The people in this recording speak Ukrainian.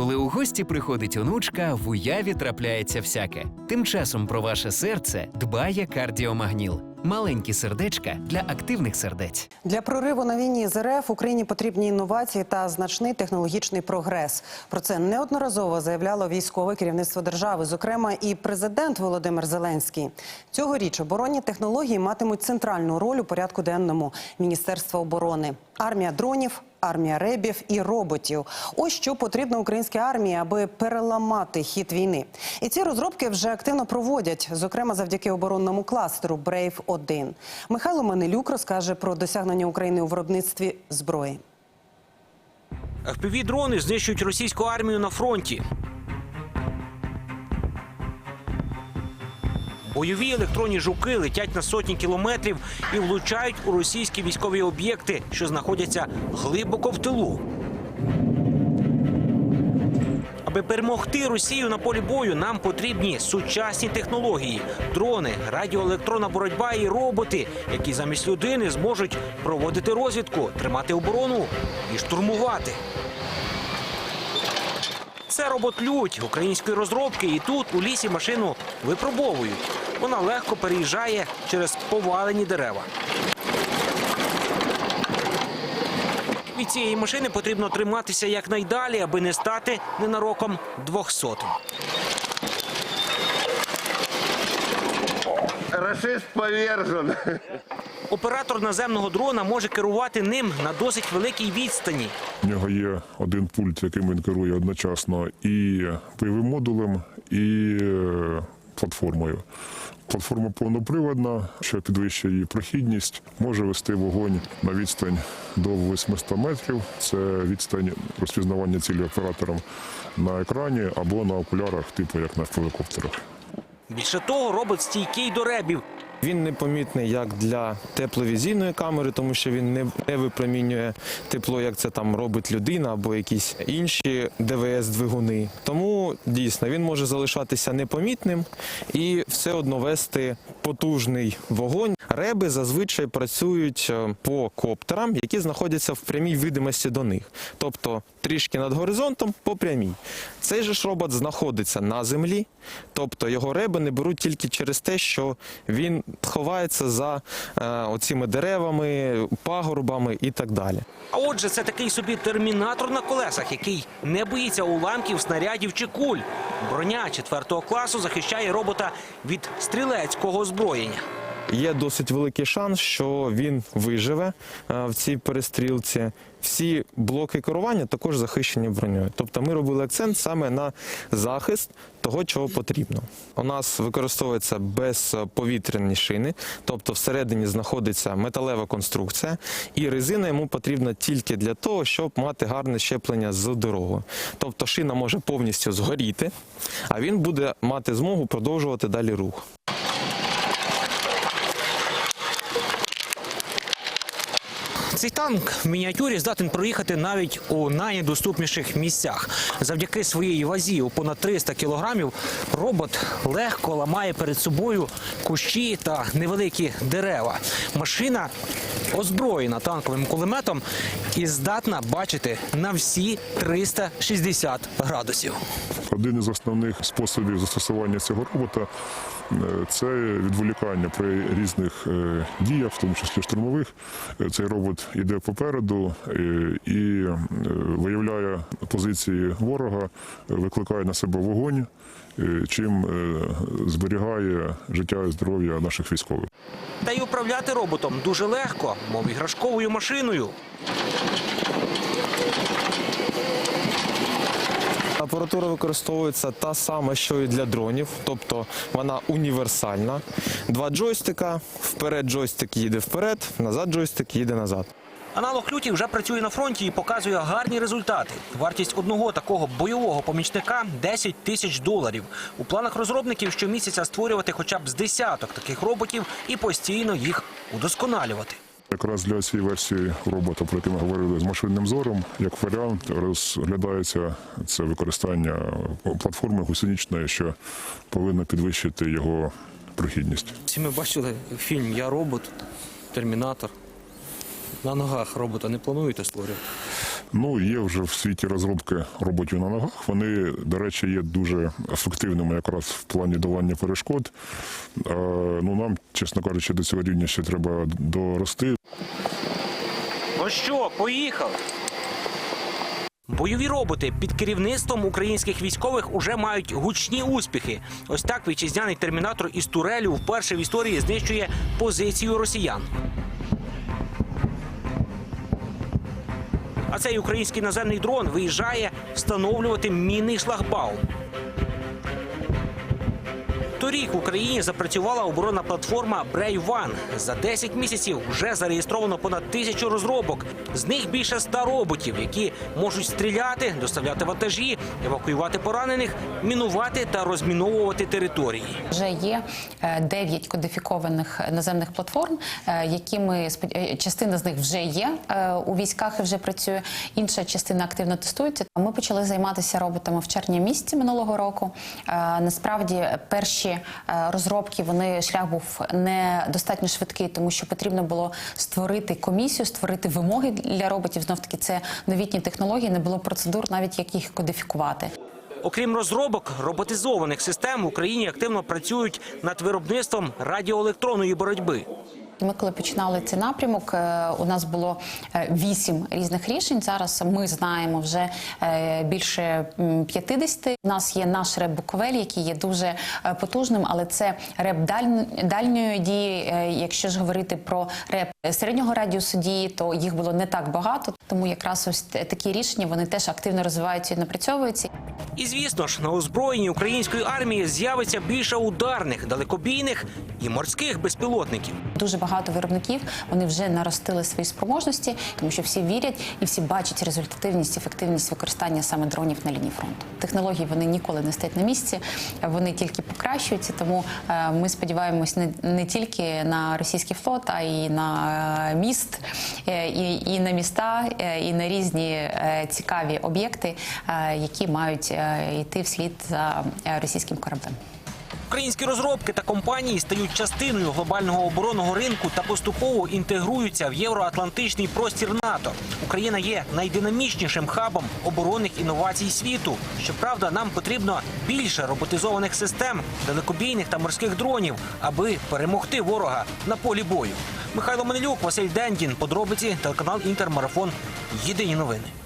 Коли у гості приходить онучка, в уяві трапляється всяке. Тим часом про ваше серце дбає кардіомагніл. Маленькі сердечка для активних сердець. Для прориву на війні з РФ Україні потрібні інновації та значний технологічний прогрес. Про це неодноразово заявляло військове керівництво держави, зокрема і президент Володимир Зеленський. Цьогоріч оборонні технології матимуть центральну роль у порядку денному Міністерства оборони. Армія дронів, армія ребів і роботів. Ось що потрібно українській армії, аби переламати хід війни. І ці розробки вже активно проводять, зокрема завдяки оборонному кластеру Брейв 1 Михайло Манилюк розкаже про досягнення України у виробництві зброї. FPV-дрони знищують російську армію на фронті. Бойові електронні жуки летять на сотні кілометрів і влучають у російські військові об'єкти, що знаходяться глибоко в тилу. Аби перемогти Росію на полі бою, нам потрібні сучасні технології: дрони, радіоелектронна боротьба і роботи, які замість людини зможуть проводити розвідку, тримати оборону і штурмувати. Це робот Лють української розробки, і тут у лісі машину випробовують. Вона легко переїжджає через повалені дерева. Від цієї машини потрібно триматися якнайдалі, аби не стати ненароком двохсотим. Рашист повержен. Оператор наземного дрона може керувати ним на досить великій відстані. У нього є один пульт, яким він керує одночасно і бойовим модулем, і е, платформою. Платформа повноприводна, що підвищує її прохідність, може вести вогонь на відстань до 800 метрів. Це відстань розпізнавання цілі оператором на екрані або на окулярах, типу як на гелікоптерах. Більше того, робот стійкий до ребів. Він непомітний як для тепловізійної камери, тому що він не, випромінює тепло, як це там робить людина або якісь інші ДВС-двигуни. Тому дійсно він може залишатися непомітним і все одно вести потужний вогонь. Реби зазвичай працюють е, по коптерам, які знаходяться в прямій видимості до них, тобто трішки над горизонтом по прямій. Цей же ж робот знаходиться на землі, тобто його реби не беруть тільки через те, що він ховається за е, оціми деревами, пагорбами і так далі. А отже, це такий собі термінатор на колесах, який не боїться уламків, снарядів чи куль. Броня четвертого класу захищає робота від стрілецького озброєння. Є досить великий шанс, що він виживе е, в цій перестрілці. Всі блоки керування також захищені броньою. Тобто ми робили акцент саме на захист того, чого потрібно. У нас використовуються безповітряні шини, тобто всередині знаходиться металева конструкція, і резина йому потрібна тільки для того, щоб мати гарне щеплення з дорогою. Тобто шина може повністю згоріти, а він буде мати змогу продовжувати далі рух. Цей танк в мініатюрі здатен проїхати навіть у найнедоступніших місцях. Завдяки своїй вазі у понад 300 кілограмів робот легко ламає перед собою кущі та невеликі дерева. Машина озброєна танковим кулеметом і здатна бачити на всі 360 градусів. Один із основних способів застосування цього робота е, це відволікання при різних е, діях, в тому числі штурмових. Е, Цей робот йде попереду і виявляє позиції ворога, викликає на себе вогонь, чим зберігає життя і здоров'я наших військових. Та й управляти роботом дуже легко, мов іграшковою машиною. Апаратура використовується та сама, що і для дронів, тобто вона універсальна. Два джойстика, вперед джойстик їде вперед, назад джойстик їде назад. Аналог люті вже працює на фронті і показує гарні результати. Вартість одного такого бойового помічника 10 тисяч доларів. У планах розробників щомісяця створювати хоча б з десяток таких роботів і постійно їх удосконалювати. Якраз для цієї версії робота, про який ми говорили з машинним зором, як варіант розглядається це використання платформи гусеничної, що повинно підвищити його прохідність. Всі ми бачили фільм Я робот, Термінатор. На ногах робота не плануєте створювати? Ну, є вже в світі розробки роботів на ногах. Вони, до речі, є дуже ефективними якраз в плані долання перешкод. Ну, нам, чесно кажучи, до цього рівня ще треба дорости. Ну що, поїхали? Бойові роботи під керівництвом українських військових уже мають гучні успіхи. Ось так вітчизняний термінатор із турелю вперше в історії знищує позицію росіян. А цей український наземний дрон виїжджає встановлювати мінний шлагбаум. Торік в Україні запрацювала оборонна платформа Brave One. За 10 місяців вже зареєстровано понад тисячу розробок. З них більше ста роботів, які можуть стріляти, доставляти вантажі, евакуювати поранених, мінувати та розміновувати території. Вже є е, 9 кодифікованих наземних платформ, е, які ми е, частина з них вже є е, у військах і вже працює. Інша частина активно тестується. Ми почали займатися роботами в червні місяці минулого року. Е, Насправді, перші е, розробки вони шлях був не достатньо швидкий, тому що потрібно було створити комісію, створити вимоги для роботів. Знов таки це новітні технології, не було процедур, навіть як їх кодифікувати. Окрім розробок роботизованих систем, в Україні активно працюють над виробництвом радіоелектронної боротьби. Ми коли починали цей напрямок, е, у нас було е, вісім різних рішень. Зараз ми знаємо вже е, більше м, 50. У нас є наш реп Буковель, який є дуже потужним, але це реп даль- дальньої дії. Якщо ж говорити про реп середнього радіусу дії, то їх було не так багато. Тому якраз ось такі рішення вони теж активно розвиваються і напрацьовуються. І звісно ж, на озброєнні української армії з'явиться більше ударних, далекобійних і морських безпілотників. Дуже багато виробників вони вже наростили свої спроможності, тому що всі вірять і всі бачать результативність, ефективність використання саме дронів на лінії фронту. Технології вони ніколи не стоять на місці, вони тільки покращуються. Тому е, ми сподіваємось не, не тільки на російський флот, а й на е, міст, е, і, і на міста, і на різні цікаві об'єкти, які мають е, йти вслід за е, російським кораблем. Українські розробки та компанії стають частиною глобального оборонного ринку та поступово інтегруються в євроатлантичний простір НАТО. Україна є найдинамічнішим хабом оборонних інновацій світу. Щоправда, нам потрібно більше роботизованих систем, далекобійних та морських дронів, аби перемогти ворога на полі бою. Михайло Манилюк, Василь Дендін. Подробиці телеканал Інтермарафон. Єдині новини.